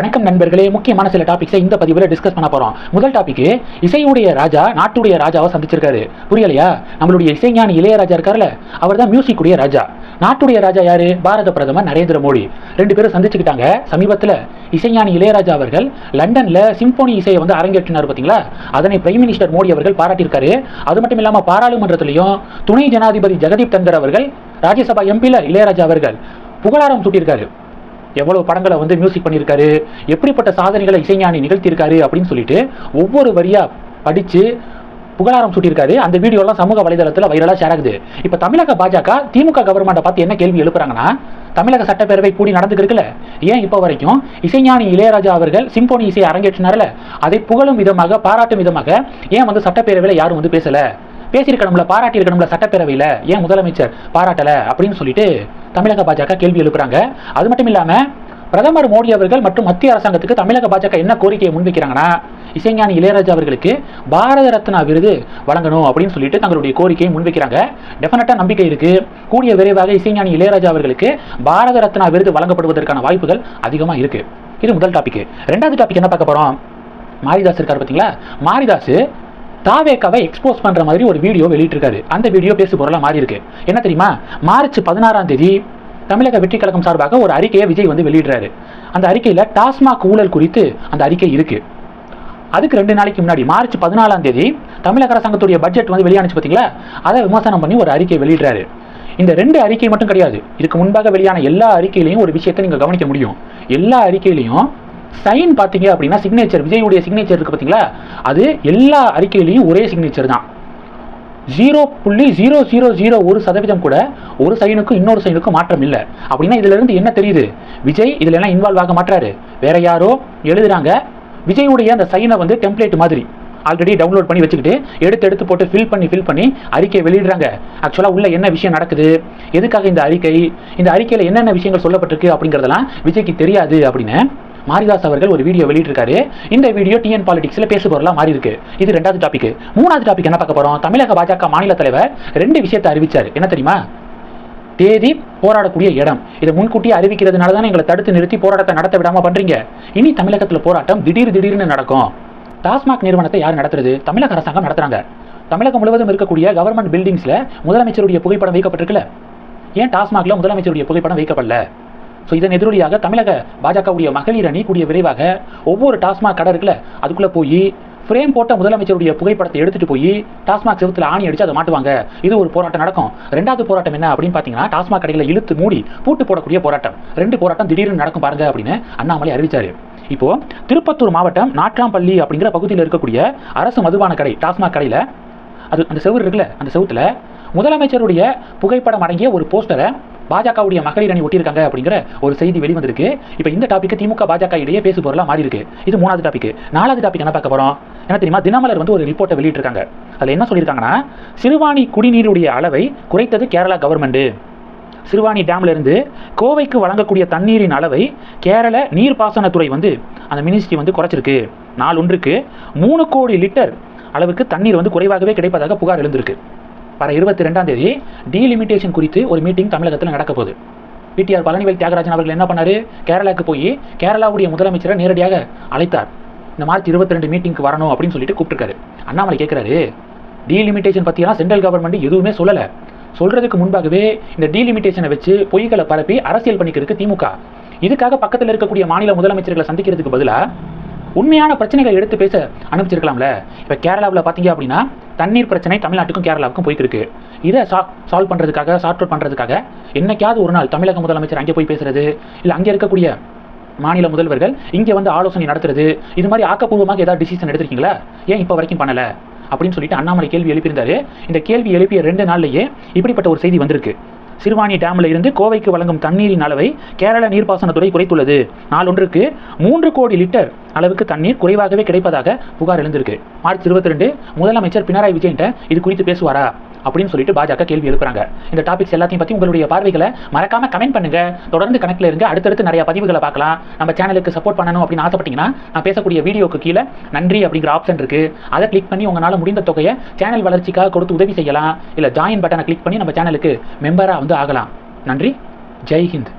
வணக்கம் நண்பர்களே. முக்கியமான சில டாபிக்ஸை இந்த பதிவில் டிஸ்கஸ் பண்ண போறோம். முதல் டாபிக் இசையுடைய ராஜா நாட்டுடைய ராஜாவை சந்திச்சிருக்காரு. புரியலையா? நம்மளுடைய இசைஞானி இளையராஜா இருக்கார்ல அவர் தான் மியூசிக் உடைய ராஜா. நாட்டுடைய ராஜா யாரு? பாரத பிரதமர் நரேந்திர மோடி. ரெண்டு பேரும் சந்திச்சுக்கிட்டாங்க. சமீபத்தில் இசைஞானி இளையராஜா அவர்கள் லண்டன்ல சிம்போனி இசையை வந்து அரங்கேற்றினார் பார்த்தீங்களா அதனை பிரைம் மினிஸ்டர் மோடி அவர்கள் பாராட்டியிருக்காரு. அது மட்டும் இல்லாமல் பாராளுமன்றத்திலையும் துணை ஜனாதிபதி ஜெகதீப் தங்கர் அவர்கள் ராஜ்யசபா எம்பியில் இளையராஜா அவர்கள் புகழாரம் சூட்டியிருக்காரு. எவ்வளவு படங்களை வந்து மியூசிக் பண்ணியிருக்காரு எப்படிப்பட்ட சாதனைகளை இசைஞானி நிகழ்த்தியிருக்காரு அப்படின்னு சொல்லிட்டு ஒவ்வொரு வரியா படிச்சு புகழாரம் சுட்டியிருக்காரு. அந்த வீடியோலாம் சமூக வலைதளத்தில் வைரலாக ஷேர் ஆகுது. இப்போ தமிழக பாஜக திமுக கவர்மெண்ட்டை பார்த்து என்ன கேள்வி எழுப்புறாங்கன்னா தமிழக சட்டப்பேரவை கூடி நடந்துக்கிருக்குல்ல. ஏன் இப்போ வரைக்கும் இசைஞானி இளையராஜா அவர்கள் சிம்போனி இசையை அரங்கேற்றினார்ல? அதை புகழும் விதமாக பாராட்டும் விதமாக ஏன் வந்து சட்டப்பேரவையில் யாரும் வந்து பேசலை? பேசியிருக்கணும்ல பாராட்டியிருக்கணும்ல சட்டப்பேரவையில்? ஏன் முதலமைச்சர் பாராட்டலை அப்படின்னு சொல்லிட்டு தமிழக பாஜக கேள்வி எழுப்புறாங்க. அது மட்டும் இல்லாம பிரதமர் மோடி அவர்கள் மற்றும் மத்திய அரசாங்கத்துக்கு தமிழக பாஜக என்ன கோரிக்கையை முன்வைக்கிறாங்கன்னா இசைஞானி இளையராஜா அவர்களுக்கு பாரத ரத்னா விருது வழங்கணும் அப்படின்னு சொல்லிட்டு தங்களுடைய கோரிக்கையை முன்வைக்கிறாங்க. டெஃபினட்டா நம்பிக்கை இருக்கு. கூடிய விரைவாக இசைஞானி இளையராஜா அவர்களுக்கு பாரத ரத்னா விருது வழங்கப்படுவதற்கான வாய்ப்புகள் அதிகமா இருக்கு. இது முதல் டாபிக் ரெண்டாவது டாபிக் என்ன பார்க்க போறோம்? மாரிதாஸ் இருக்கார் பார்த்தீங்களா? மாரிதாஸ் தாவேக்காவை எக்ஸ்போஸ் பண்ணுற மாதிரி ஒரு வீடியோ வெளியிட்டிருக்காரு. அந்த வீடியோ பேசு பொருளாக மாறி இருக்கு. என்ன தெரியுமா? மார்ச் பதினாறாம் தேதி தமிழக வெற்றி கழகம் சார்பாக ஒரு அறிக்கையை விஜய் வந்து வெளியிடுறாரு. அந்த அறிக்கையில் டாஸ்மாக் ஊழல் குறித்து அந்த அறிக்கை இருக்கு. அதுக்கு ரெண்டு நாளைக்கு முன்னாடி மார்ச் பதினாலாம் தேதி தமிழக அரசாங்கத்துடைய பட்ஜெட் வந்து வெளியானுச்சு பார்த்தீங்களா அதை விமர்சனம் பண்ணி ஒரு அறிக்கை வெளியிடுறாரு. இந்த ரெண்டு அறிக்கை மட்டும் கிடையாது. இதுக்கு முன்பாக வெளியான எல்லா அறிக்கையிலையும் ஒரு விஷயத்தை நீங்கள் கவனிக்க முடியும். எல்லா அறிக்கையிலையும் சைன் பார்த்தீங்க அப்படின்னா சிக்னேச்சர் விஜயுடைய சிக்னேச்சர் இருக்கு பார்த்தீங்களா? அது எல்லா அறிக்கையிலையும் ஒரே சிக்னேச்சர் தான். ஜீரோ புள்ளி ஜீரோ ஜீரோ ஜீரோ ஒரு சதவீதம் கூட ஒரு சைனுக்கும் இன்னொரு சைனுக்கும் மாற்றம் இல்லை. அப்படின்னா இதுல இருந்து என்ன தெரியுது? விஜய் இதுல எல்லாம் இன்வால்வ் ஆக மாட்டாரு வேற யாரோ எழுதுறாங்க. விஜயுடைய அந்த சைனை வந்து டெம்ப்ளேட் மாதிரி ஆல்ரெடி டவுன்லோட் பண்ணி வச்சுக்கிட்டு எடுத்து எடுத்து போட்டு ஃபில் பண்ணி ஃபில் பண்ணி அறிக்கை வெளியிடுறாங்க. ஆக்சுவலாக உள்ள என்ன விஷயம் நடக்குது? எதுக்காக இந்த அறிக்கை? இந்த அறிக்கையில் என்னென்ன விஷயங்கள் சொல்லப்பட்டிருக்கு அப்படிங்கிறதெல்லாம் விஜய்க்கு தெரியாது அப்படின்னு மாரிதாஸ் அவர்கள் ஒரு வீடியோ வெளியிட்டிருக்காரு. இந்த வீடியோ டிஎன் பாலிடிக்ஸில் பேசு பொருளாக மாறி இருக்கு இது ரெண்டாவது டாபிக் மூணாவது டாபிக் என்ன பார்க்க போகிறோம் தமிழக பாஜக மாநில தலைவர் ரெண்டு விஷயத்தை அறிவிச்சார். என்ன தெரியுமா? தேதி போராடக்கூடிய இடம். இதை முன்கூட்டியே அறிவிக்கிறதுனால தான் எங்களை தடுத்து நிறுத்தி போராட்டத்தை நடத்த விடாமல் பண்ணுறீங்க இனி தமிழகத்தில் போராட்டம் திடீர் திடீர்னு நடக்கும். டாஸ்மாக் நிறுவனத்தை யார் நடத்துறது? தமிழக அரசாங்கம் நடத்துறாங்க. தமிழகம் முழுவதும் இருக்கக்கூடிய கவர்மெண்ட் பில்டிங்ஸில் முதலமைச்சருடைய புகைப்படம் வைக்கப்பட்டிருக்குல்ல. ஏன் டாஸ்மாகில் முதலமைச்சருடைய புகைப்படம் வைக்கப்படல? ஸோ இதன் எதிரொலியாக தமிழக பாஜகவுடைய மகளிர் அணி கூடிய விரைவாக ஒவ்வொரு டாஸ்மாக் கடை இருக்குல்ல அதுக்குள்ளே போய் ஃப்ரேம் போட்ட முதலமைச்சருடைய புகைப்படத்தை எடுத்துட்டு போய் டாஸ்மாக் செவத்தில் ஆணி அடிச்சு அதை மாட்டுவாங்க. இது ஒரு போராட்டம் நடக்கும். ரெண்டாவது போராட்டம் என்ன அப்படின்னு பார்த்தீங்கன்னா டாஸ்மாக் கடைகளை இழுத்து மூடி பூட்டு போடக்கூடிய போராட்டம். ரெண்டு போராட்டம் திடீர்னு நடக்கும் பாருங்க அப்படின்னு அண்ணாமலை அறிவிச்சாரு. இப்போ திருப்பத்தூர் மாவட்டம் நாட்டாம்பள்ளி அப்படிங்கிற பகுதியில் இருக்கக்கூடிய அரசு மதுபான கடை டாஸ்மாக் கடையில் அது அந்த செவுரு இருக்குல்ல அந்த செவத்தில் முதலமைச்சருடைய புகைப்படம் அடங்கிய ஒரு போஸ்டரை பாஜகவுடைய மகளிர் அணி ஒட்டியிருக்காங்க அப்படிங்கிற ஒரு செய்தி வெளிவந்திருக்கு. இப்போ இந்த டாபிக் திமுக பாஜக இடையே பேசு பொருளாக மாறி இருக்கு. இது மூணாவது டாபிக் நாலாவது டாபிக் என்ன பார்க்க போறோம்? என்ன தெரியுமா? தினமலர் வந்து ஒரு ரிப்போர்ட்டை வெளியிட்டிருக்காங்க. அதில் என்ன சொல்லியிருக்காங்கன்னா சிறுவாணி குடிநீருடைய அளவை குறைத்தது கேரளா கவர்மெண்ட் சிறுவாணி டேம்லேருந்து கோவைக்கு வழங்கக்கூடிய தண்ணீரின் அளவை கேரள நீர்ப்பாசனத்துறை வந்து அந்த மினிஸ்ட்ரி வந்து குறைச்சிருக்கு. நாள் ஒன்றுக்கு மூணு கோடி லிட்டர் அளவுக்கு தண்ணீர் வந்து குறைவாகவே கிடைப்பதாக புகார் எழுந்திருக்கு. வர இருபத்தி ரெண்டாம் தேதி டீலிமிட்டேஷன் குறித்து ஒரு மீட்டிங் தமிழகத்தில் நடக்க போகுது. பிடிஆர் பழனிவேல் தியாகராஜன் அவர்கள் என்ன பண்ணாரு? கேரளாவுக்கு போய் கேரளாவுடைய முதலமைச்சரை நேரடியாக அழைத்தார். இந்த மார்ச் இருபத்தி ரெண்டு மீட்டிங்க்கு வரணும் அப்படின்னு சொல்லிட்டு கூப்பிட்டுருக்காரு. அண்ணாமலை கேட்குறாரு டீலிமிட்டேஷன் பற்றியெல்லாம் சென்ட்ரல் கவர்மெண்ட் எதுவுமே சொல்லலை. சொல்கிறதுக்கு முன்பாகவே இந்த டீலிமிட்டேஷனை வச்சு பொய்களை பரப்பி அரசியல் பண்ணிக்கிறதுக்கு திமுக. இதுக்காக பக்கத்தில் இருக்கக்கூடிய மாநில முதலமைச்சர்களை சந்திக்கிறதுக்கு பதிலாக உண்மையான பிரச்சனைகளை எடுத்து பேச அனுப்பிச்சிருக்கலாம்ல. இப்போ கேரளாவில் பார்த்தீங்க அப்படின்னா தண்ணீர் பிரச்சனை தமிழ்நாட்டுக்கும் கேரளாவுக்கும் போயிட்டு இருக்கு. இதை சா சால்வ் பண்ணுறதுக்காக சார்ட் அவுட் பண்ணுறதுக்காக என்னைக்காவது ஒரு நாள் தமிழக முதலமைச்சர் அங்கே போய் பேசுறது இல்லை அங்கே இருக்கக்கூடிய மாநில முதல்வர்கள் இங்கே வந்து ஆலோசனை நடத்துறது இது மாதிரி ஆக்கப்பூர்வமாக ஏதாவது டிசிஷன் எடுத்திருக்கீங்களா? ஏன் இப்போ வரைக்கும் பண்ணலை? அப்படின்னு சொல்லிட்டு அண்ணாமலை கேள்வி எழுப்பியிருந்தாரு. இந்த கேள்வி எழுப்பிய ரெண்டு நாள்லேயே இப்படிப்பட்ட ஒரு செய்தி வந்திருக்கு. சிறுவாணி டேமில் இருந்து கோவைக்கு வழங்கும் தண்ணீரின் அளவை கேரள நீர்ப்பாசனத்துறை குறைத்துள்ளது. நாளொன்றுக்கு மூன்று கோடி லிட்டர் அளவுக்கு தண்ணீர் குறைவாகவே கிடைப்பதாக புகார் எழுந்திருக்கு. மார்ச் இருபத்தி ரெண்டு முதலமைச்சர் பினராயி விஜயன்ட்ட இது குறித்து பேசுவாரா? அப்படின்னு சொல்லிட்டு பாஜக கேள்வி எழுப்புறாங்க. இந்த டாபிக்ஸ் எல்லாத்தையும் பத்தி உங்களுடைய பார்வைகளை மறக்காம கமெண்ட் பண்ணுங்க. தொடர்ந்து கணக்கில் இருங்க. அடுத்தடுத்து நிறைய பதிவுகளை பார்க்கலாம். நம்ம சேனலுக்கு சப்போர்ட் பண்ணணும் அப்படின்னு ஆசைப்பட்டீங்கன்னா நான் பேசக்கூடிய வீடியோக்கு கீழே நன்றி அப்படிங்கிற ஆப்ஷன் இருக்கு. அதை கிளிக் பண்ணி உங்களால் முடிந்த தொகையை சேனல் வளர்ச்சிக்காக கொடுத்து உதவி செய்யலாம். இல்லை ஜாயின் பட்டனை கிளிக் பண்ணி நம்ம சேனலுக்கு மெம்பராக வந்து ஆகலாம். நன்றி. ஜெய் ஹிந்த்.